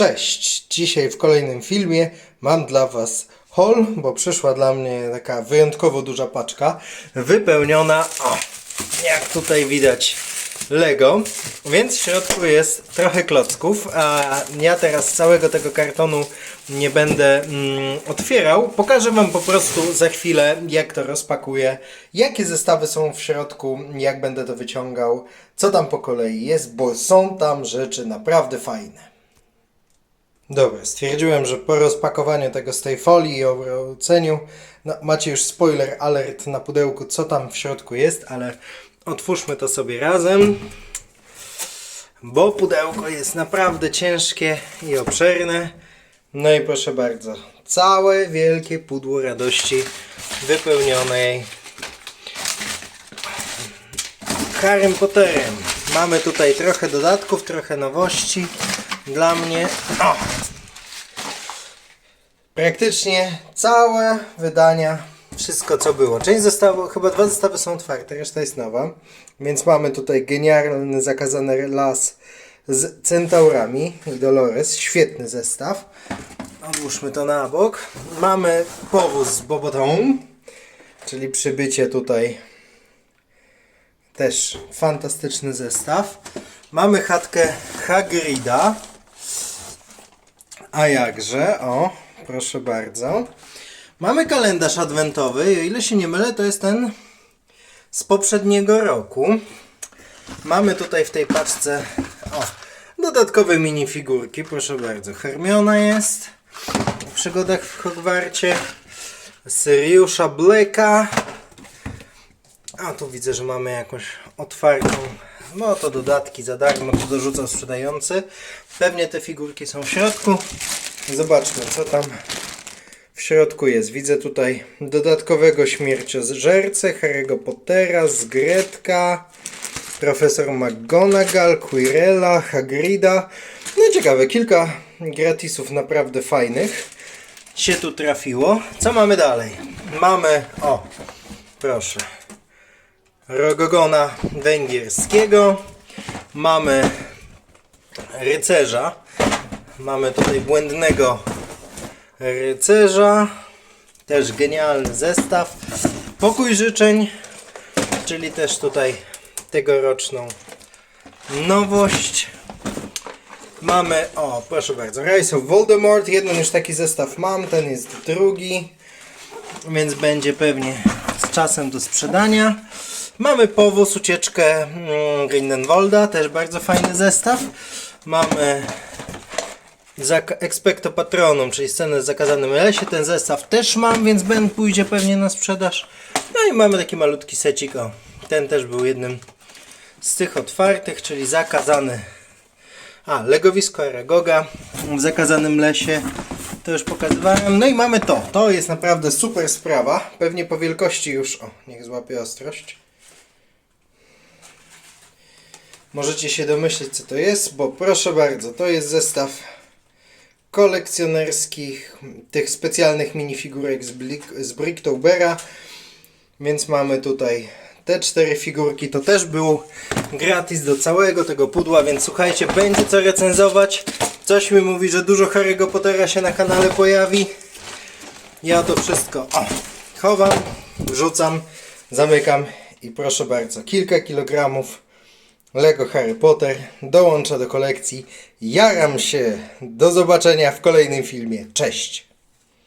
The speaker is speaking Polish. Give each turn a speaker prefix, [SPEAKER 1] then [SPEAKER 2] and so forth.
[SPEAKER 1] Cześć! Dzisiaj w kolejnym filmie mam dla Was haul, bo przyszła dla mnie taka wyjątkowo duża paczka wypełniona, o, jak tutaj widać, Lego, więc w środku jest trochę klocków, a ja teraz całego tego kartonu nie będę mm, otwierał. Pokażę Wam po prostu za chwilę, jak to rozpakuję, jakie zestawy są w środku, jak będę to wyciągał, co tam po kolei jest, bo są tam rzeczy naprawdę fajne. Dobra, stwierdziłem, że po rozpakowaniu tego z tej folii i obróceniu, no, macie już spoiler alert na pudełku, co tam w środku jest, ale otwórzmy to sobie razem, bo pudełko jest naprawdę ciężkie i obszerne. No i proszę bardzo, całe wielkie pudło radości wypełnionej Harrym Potterem. Mamy tutaj trochę dodatków, trochę nowości dla mnie. O! Praktycznie całe wydania, wszystko co było. Część zestawu, chyba dwa zestawy są otwarte, reszta jest nowa. Więc mamy tutaj genialny zakazany las z centaurami i Dolores. Świetny zestaw. Odłóżmy to na bok. Mamy powóz z Bobotą, czyli przybycie tutaj też fantastyczny zestaw. Mamy chatkę Hagrida. A jakże, o, proszę bardzo. Mamy kalendarz adwentowy o ile się nie mylę, to jest ten z poprzedniego roku. Mamy tutaj w tej paczce o, dodatkowe minifigurki, proszę bardzo. Hermiona jest w przygodach w Hogwarcie. Syriusza Blacka. A tu widzę, że mamy jakąś otwartą. No to dodatki za darmo, to dorzucał sprzedający. Pewnie te figurki są w środku. Zobaczmy, co tam w środku jest. Widzę tutaj dodatkowego śmierciożercę, Harry'ego Pottera, Zgretka, profesor McGonagall, Quirrella, Hagrida. No ciekawe, kilka gratisów naprawdę fajnych się tu trafiło. Co mamy dalej? Mamy, o, proszę, Rogogona węgierskiego. Mamy rycerza. Mamy tutaj błędnego rycerza. Też genialny zestaw. Pokój życzeń, czyli też tutaj tegoroczną nowość. Mamy, o proszę bardzo, Rise of Voldemort. Jeden już taki zestaw mam, ten jest drugi. Więc będzie pewnie z czasem do sprzedania. Mamy powóz, ucieczkę mm, Grindelwalda, też bardzo fajny zestaw. Mamy Expecto Patronum, czyli scenę z zakazanym lesie. Ten zestaw też mam, więc Ben pójdzie pewnie na sprzedaż. No i mamy taki malutki secik. O, ten też był jednym z tych otwartych, czyli zakazany. A, legowisko Aragoga w zakazanym lesie. To już pokazywałem. No i mamy to. To jest naprawdę super sprawa. Pewnie po wielkości już. O, niech złapie ostrość. Możecie się domyśleć, co to jest, bo proszę bardzo, to jest zestaw kolekcjonerskich, tych specjalnych minifigurek z, z Bricktobera. Więc mamy tutaj te cztery figurki. To też był gratis do całego tego pudła, więc słuchajcie, będzie co recenzować. Coś mi mówi, że dużo Harry'ego Pottera się na kanale pojawi. Ja to wszystko o, chowam, wrzucam, zamykam i proszę bardzo, kilka kilogramów Lego Harry Potter dołącza do kolekcji. Jaram się. Do zobaczenia w kolejnym filmie. Cześć!